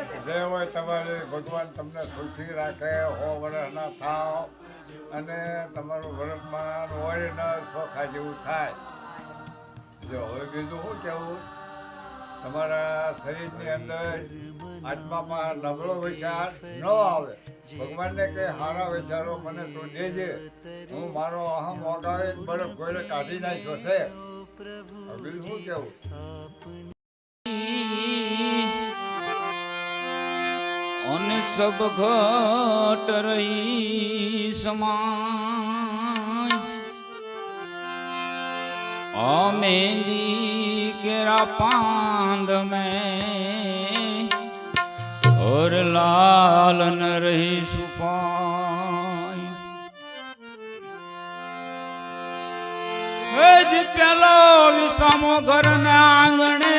જે હોય તમારે ભગવાન તમને સુખી રાખે, હો વર્ષના થાવ, અને તમારું વર્ષમાં હોય ન સોખા જેવું થાય. જો હવે બીજું શું કહેવું? તમારા શરીરની અંદર આત્મામાં નબળો વિચાર ન આવે. ભગવાનને કે સારા વિચારો મને તું દેજે. હું મારો અહમ વગાવી બરફ કોઈને કાઢી નાખ્યો છે. બીજું શું કહેવું? અને સબ ઘટ રહી સમાય. અમેલી કેરા પાંદ મેં ઓર લાલ ન રહી સુપાય. પેલો વિસામો ઘરના આંગણે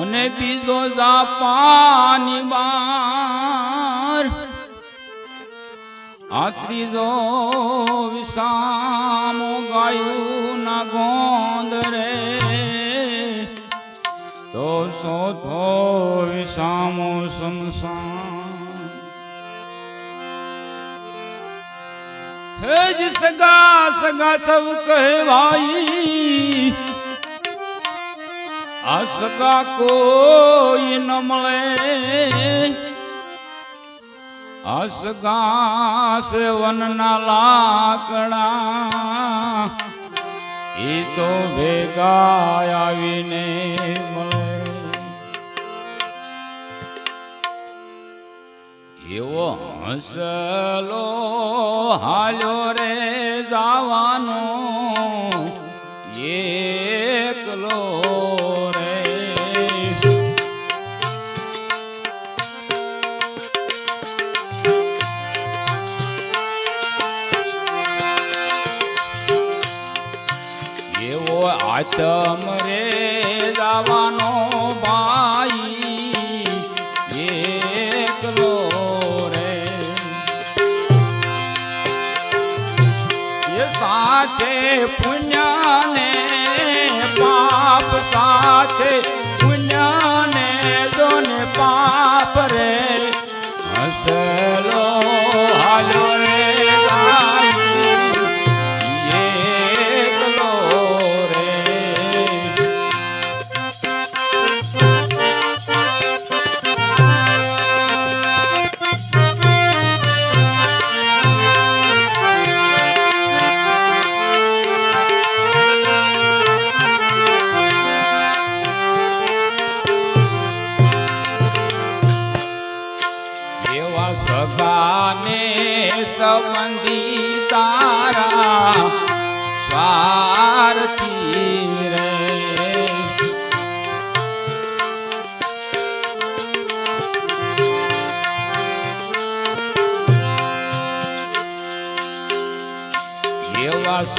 અને બીજો જાપાની બાર. આ ત્રીજો વિસામો ગાયું ના ગોંદ રે. તો સોથો વિસામો સમસાન હેજ સગા સગા સૌ કહેવાઈ આ સગા કોઈ ન મળે. આ સગા સેવનના લાકડા એ તો ભેગા આવીને મળે. એવો હસલો હાલ્યો રે જવાનો. આતમ રે જવાનો ભાઈ એકલો રે. એ સાથે પુણ્ય ને પાપ સાથે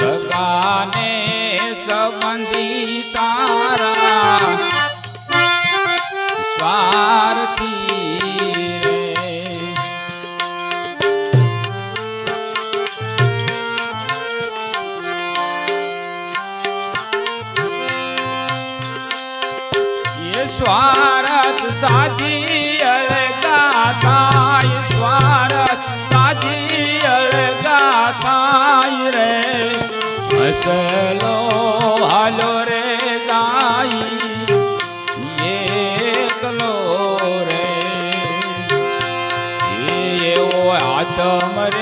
સગાને સંબંધી તારા સ્વાર્થી રે. હસલો હાલો રે ગાઈ એકલો રે. એવો રે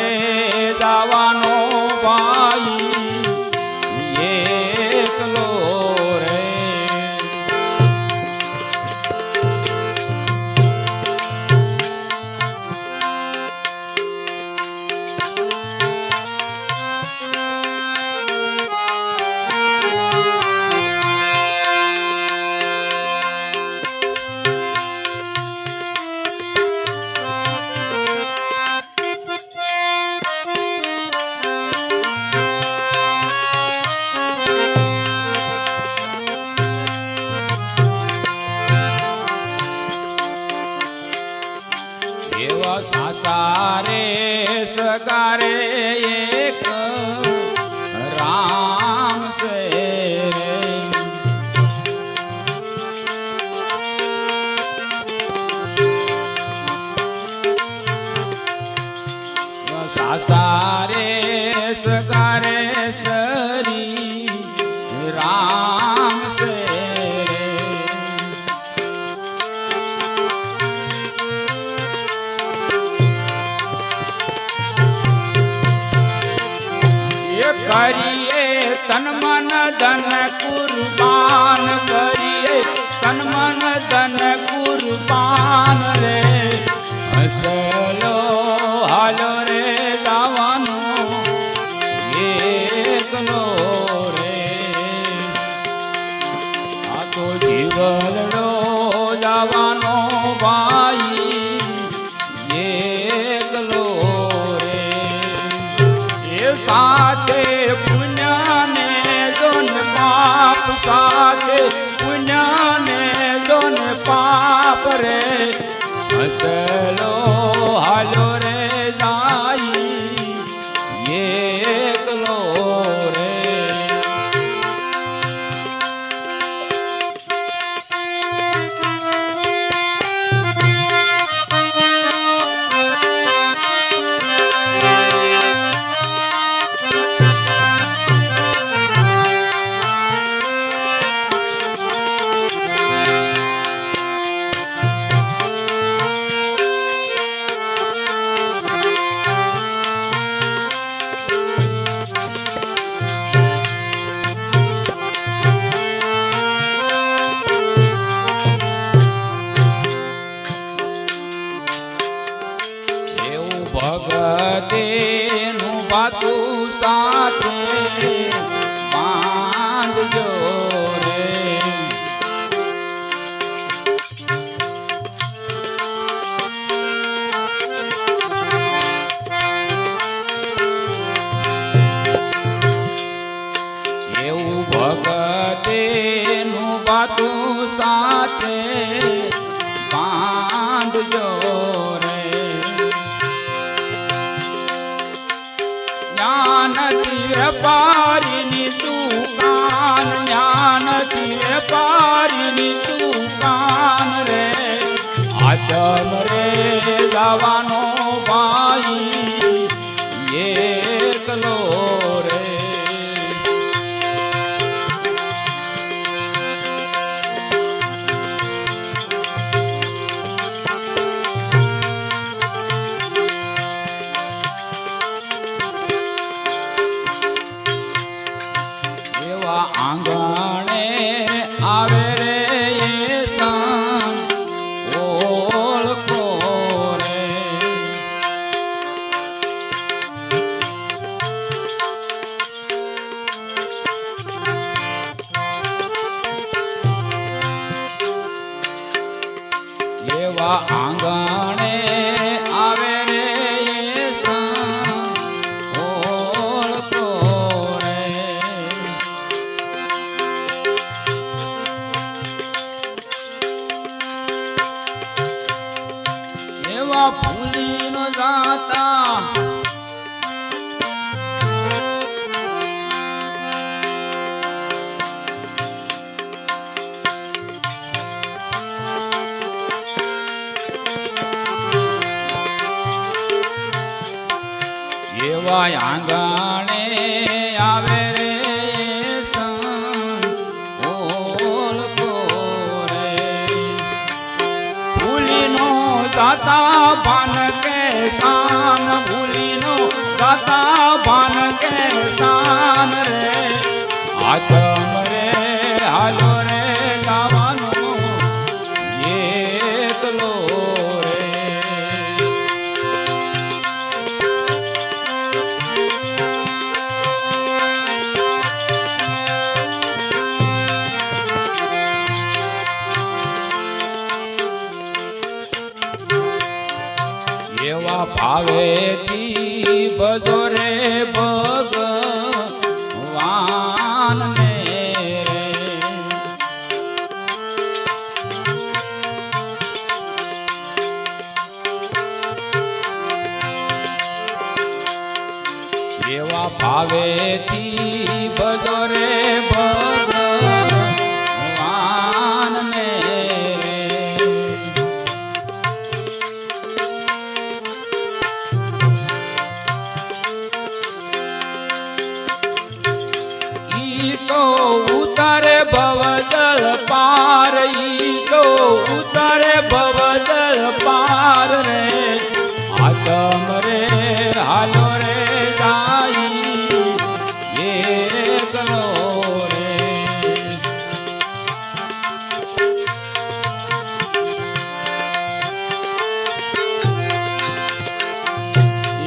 કરીએ તન મન ધન કુરબાન કરીએ તન મન ધન કુરબાન રે હસલો હાલો રે જવાનો ભાઈ, એકલો રે. એ સાથે પુણ્યાને દોન પાપ, સાથે પુણ્યાને દોન પાપ રે. હસલો એવું ભગતેનું બાતું સાથે બાંધજો પારીની દુકાન રે. આચમ રે જવાનો ભાઈ. એકલો રે એવા ભાવેથી બધો રે ભગવાન એવા ભાવેથી બધો રે ભગવાન ઈ તો ઉતારે ભવદલ પાર ઈ તો ઉતારે ભવદલ પાર રે આતમ રે હાલો રે ગાઈ એકલો રે.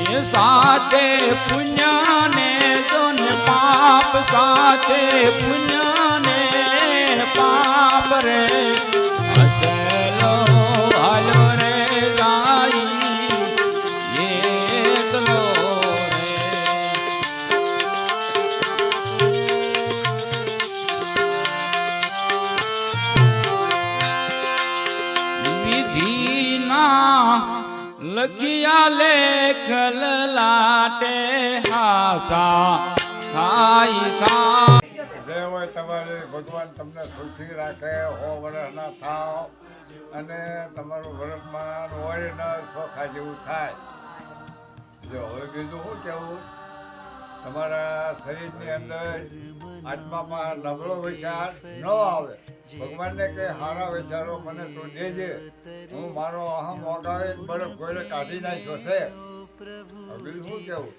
એ સાથે પુણ્ય પાપ પુણ્યને પાપ રે અચલો હાલો રે ગાઈ, એકલો રે. વિધિના લખિયા લેખ લાટે હાસા. ખાઈ ખા જે હોય તમારે ભગવાન તમને સુખી રાખે, હો વર્ષ ના થાવ અને તમારું વર્ષમાં હોય ને ચોખા જેવું થાય. જો હવે બીજું શું કેવું તમારા શરીરની અંદર આત્મામાં નબળો વિચાર ન આવે. ભગવાનને કે સારા વિચારો મને તો દેજે. હું મારો અહમ ઓગાળીને બરફ કોઈને કાઢી નાખ્યો છે. બીજું શું કેવું